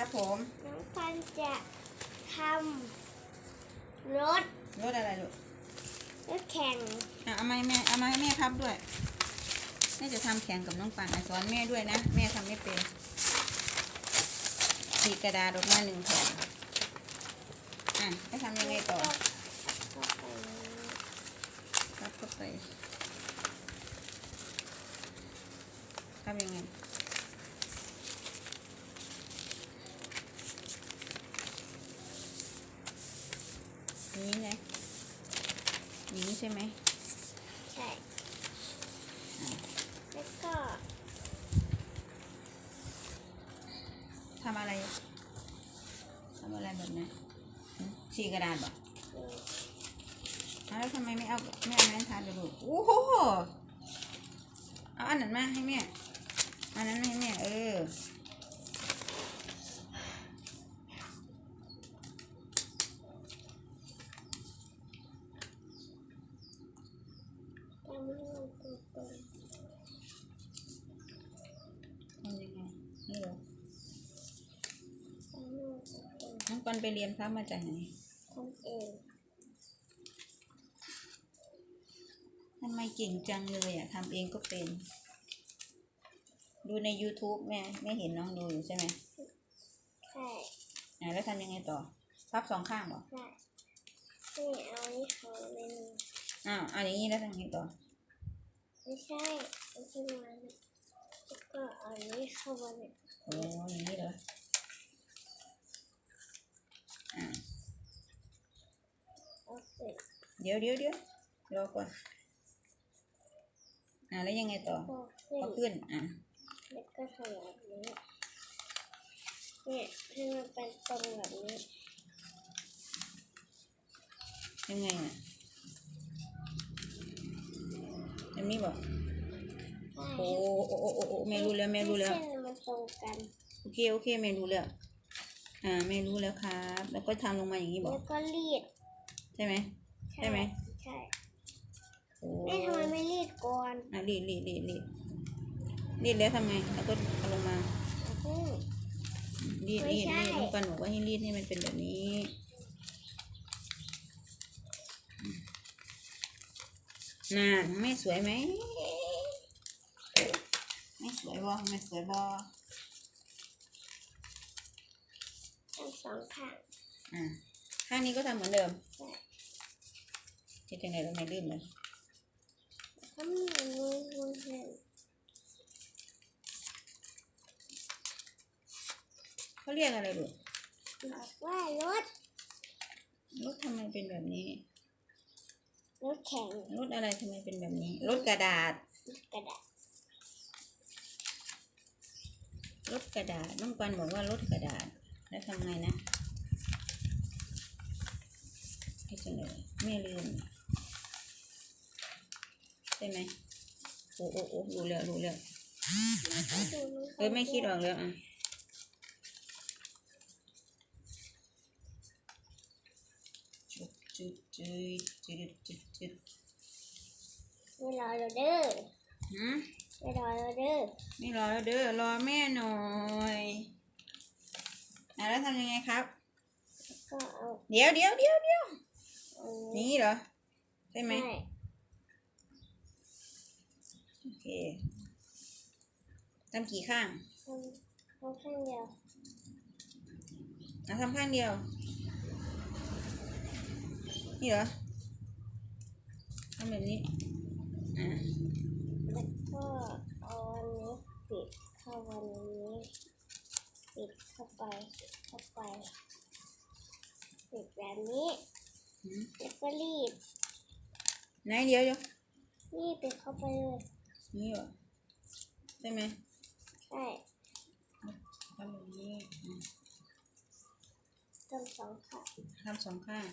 ครับผมน้องฟันจะทำรถรถอะไรลูกรถแข่งอะเอามาให้แม่เอามาให้แม่พับด้วยแม่จะทำแข่งกับน้องปังอะสอนแม่ด้วยนะ แม่ทำไม่เป็นฉีกกระดาษออกมาหนึ่งแผ่นอะให้ทำยังไงต่อก็ไปพับเข้าไปทำยังไง อย่าง นี้ไงอย่างนี้ใช่ไหมใช่ แล้วก็ทำอะไรทำอะไรแบบนั้นหึฉีกกระดาษบ่อืมอ้าวแล้วทำไมไม่เอาไม่เอาไม้ทานลูกโอ้โหเอาอันนั้นมาให้แม่อันนั้นให้แม่เออ ทำให้มันตรงทำยังไงนี่เหรอๆทำให้มันตรงน้องกอนไปเรียนพระมาจากไหนๆทำเองทำไมเก่งจังเลยอะทำเองก็เป็น ดูใน YouTube แม่ไม่เห็นน้องดูอยู่ใช่ไหมใช่อะแล้วทำยังไงต่อ พับสองข้างเหรอใช่นี่เอานี่เขาเมนูอ้าวเอาอย่างนี้แล้วทำยังไงต่อ ไม่ใช่ไม่ใช่มันแล้วก็เอานี่เข้ามาเนี่ยโอ้อย่างนี้เหรออ่าเอาเสร็จเดี๋ยวเดี๋ยวเดี๋ยวรอก่อนอ่าแล้วยังไงต่อก็ขึ้นเอาขึ้นอะแล้วก็ทำแบบนี้เนี่ยให้มันเป็นตรงแบบนี้ยังไงอะ นี้บอกใช่โอ้โอ้โอ้โอ้โอ้แม่รู้แล้วแม่รู้แล้วให้เส้นมันตรงกัน โอเคโอเคแม่รู้แล้ว อ่าแม่รู้แล้วครับ แล้วก็ทำลงมาอย่างนี้บอกแล้วก็รีดใช่ไหม ใช่ไหม ใช่โอ้แม่ทำไมไม่รีดก่อนอะรีดรีดรีดรีดรีดแล้วทำไง แล้วก็เอาลงมาเอาเพิ่งรีดไม่รีดใช่ รีดลูกปันบอกว่าให้รีดให้มันเป็นแบบนี้ น่าไม่สวยไหมไม่สวยบ่ไม่สวยบ่ทั้งสองข้างอ่าข้างนี้ก็ทำเหมือนเดิมใช่คิดยังไงเราไม่ลืมเลยทำอย่างนี้มันเห็นเขาเรียกอะไรลูกบอกว่ารถรถทำไมเป็นแบบนี้ รถแข่งรถอะไรทำไมเป็นแบบนี้รถกระดาษกระดาษรถกระดาษน้องปันบอกว่ารถกระดาษ แล้วทำไงนะให้จังเลยไม่ลืมใช่ไหมโอ้โอ้โอ้รู้แล้วรู้แล้วเออไม่คิดออกแล้วอะ จุดจุดจุดจุดจุดไม่รอเราเด้อหืมไม่รอเราเด้อไม่รอแล้วเด้อรอแม่หน่อยอะแล้วทำยังไงครับ ก็เอาเดี๋ยวเดี๋ยวเดี๋ยวเดี๋ยวนี่เหรอใช่ไหมโอเคทำกี่ข้างทำข้างเดียวอะทำข้างเดียว นี่เหรอทำแบบนี้อ่าแล้วก็เอาอันนี้ปิดเข้าวันนี้ปิดเข้าไปเข้าไปปิดแบบนี้หืมแล้วก็รีดไหนเดี๋ยวเดี๋ยวรีดปิดเข้าไปเลยนี่เหรอใช่ไหมใช่ทำแบบนี้อะทำสองขาทำสองข้าง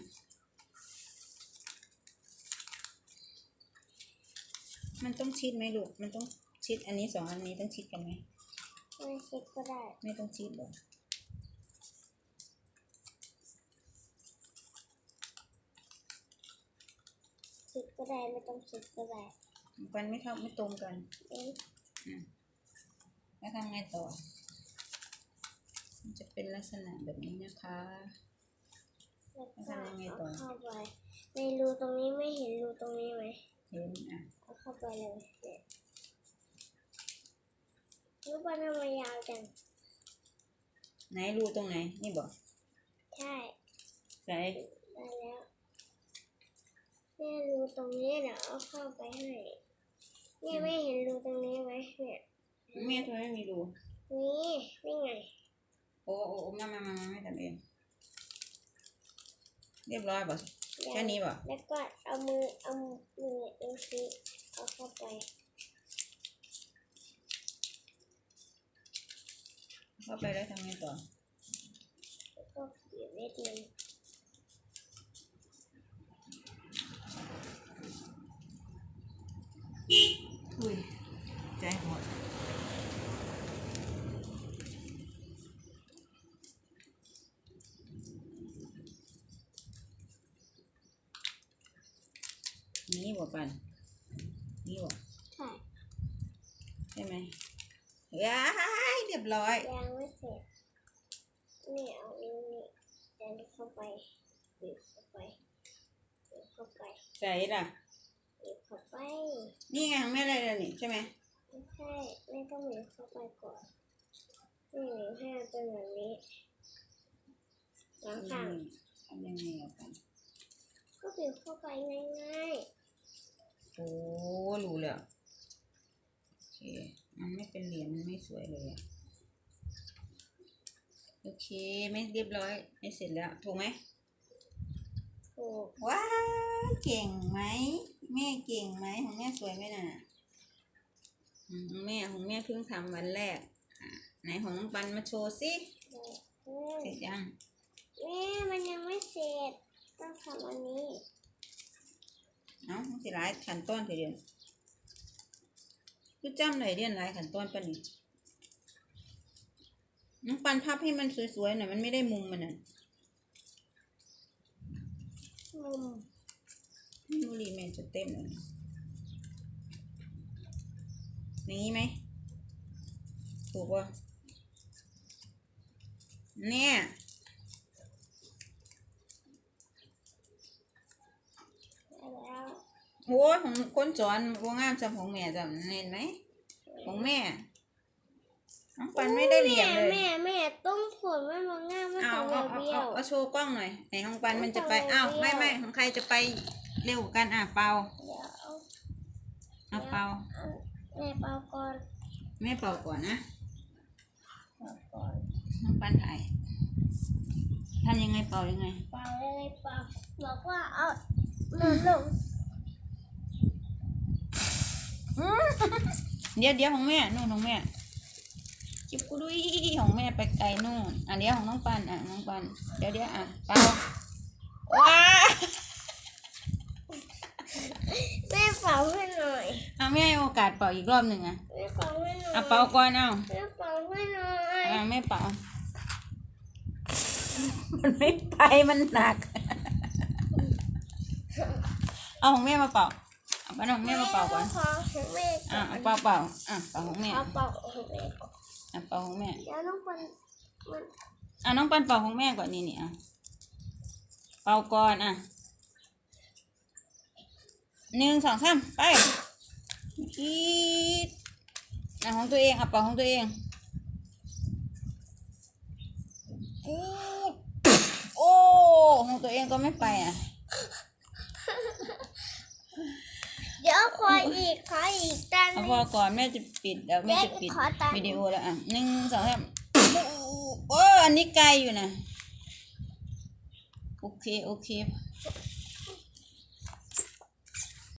มันต้องชิดไหมลูก มันต้องชิดอันนี้สองอันนี้ต้องชิดกันไหม ไม่เช็ดก็ได้ ไม่ต้องชิดหรอกเช็ดก็ได้ไม่ต้องเช็ดก็ได้กันไม่เข้าไม่ตรงกันเอ๊ะแล้วทำไงต่อ มันจะเป็นลักษณะแบบนี้นะคะแล้วก็ทำยังไงต่อเอาเข้าไปในรูตรงนี้ไม่เห็นรูตรงนี้ไหม เห็นอะเอาเข้าไปเลยเนี่ยรูปมันทำไมยาวจัง ไหนรูตรงไหน นี่บอกใช่ไหนได้แล้วเนี่ยรูตรงนี้เดี๋ยวเอาเข้าไปให้เนี่ยไม่เห็นรูตรงนี้ไหมเนี่ยแม่ทำไมไม่มีรูนี่นี่ไง โอ้โอ้โอ้มามามามาไม่ทำเองเรียบร้อยบ่ แค่นี้บ่แล้วก็เอามือเอามือดูสิเอาเข้าไปเข้าไปแล้วทำไงต่อแล้วก็บีบเม็ดมันอุ้ยใจหด นี่บ่ปันนี่บ่ใช่ใช่ไหมย้ายเรียบร้อยยังไม่เสร็จนี่เอาอันนี้ดันเข้าไปบีบเข้าไปบีบเข้าไปใส่ล่ะบีบเข้าไป นี่ไงของแม่อะไรล่ะนี่ใช่ไหมไม่ใช่ไม่ต้องบีบเข้าไปก่อนนี่บีบให้มันเป็นแบบนี้แล้วข้างทำยังไงอะปันก็บีบเข้าไปง่าย โอ้รู้แล้วโอเคมันไม่เป็นเหรียญมันไม่สวยเลยอะโอเคไม่เรียบร้อยไม่เสร็จแล้วถูกไหมๆถูกว้าวเก่งไหมแม่เก่งไหมของแม่สวยไหมน่ะอืมของแม่ของแม่เพิ่งทำวันแรกอะไหนของน้องปันมาโชว์สิเลยเออเสร็จยังแม่มันยังไม่เสร็จต้องทำอันนี้ เอ้ามันสิหลายขั้นตอนเถอะเดียวคือจำหน่อยเรียนหลายขั้นตอนปะนี่น้องปันพับให้มันสวยๆหน่อยมันไม่ได้มุมมันน่ะมุมบุหรีแม่จะเต็มเลยอย่างนี้ไหมถูกป่ะเนี่ย ได้แล้ว โหของคนสอนวงงามจำของแม่จำเน้นไหมของแม่น้องปันไม่ได้เหลี่ยมเลยแม่แม่ต้องผลไม่มองง่ายไม่เอาต้องเอาเอาเบี้ยเอาวเอาโชว์กล้องหน่อยไหนของปันมันจะไปไม่ต้องอ้าวเบี้ไม่ยวไม่ของใครจะไปเร็วกันอะเปาเดี๋ยวเอาเอาเปาแม่เป่าก่อนแม่เป่าก่อนนะเป่าก่อนน้องปันถ่ายทำยังไงเป่ายังไงเป่าเลยเป่าบอกว่าเอาหนุนลง เดี๋ยวเดี๋ยวของแม่นู่นของแม่จิบกุดุยของแม่ไปไกลนู่นอะเดี๋ยวของน้องปันอะน้องปันเดี๋ยวเดี๋ยวอะเปาว้าแม่เป่าให้หน่อยเอาแม่ให้โอกาสเป่าอีกรอบหนึ่งอะแม่เป่าให้หน่อยเอาเป่าก่อนเอาแม่เป่าให้หน่อยอะแม่เป่ามันไม่ไปมันหนัก เอาของแม่มาเป่า เอาไปของแม่มาเป่าก่อน ขอของแม่ก่อะอนเอาเป่าเป่าอะเป่าของแม่เอาเป่าของแม่ก่อนอะเป่าของแม่เดี๋ยวน้องคนมันอะน้องปันเป่าของแม่ก่อนนี่นี่อะเป่าก่อนอะหนึ่งสองสามไปอีดอะของตัวเองอะเป่าของตัวเองอู้โอ้ของตัวเองก็ไม่ไปอะ เดี๋ยวขออีกขออีกด้านเอาหพนึ่องก่อนแม่จะปิดเดี๋ยวแม่จะปิดขอตัดวิดีโอแล้วอะหนึ่งสองสามโอ้อันนี้ไกลอยู่นะ โอเค โอเค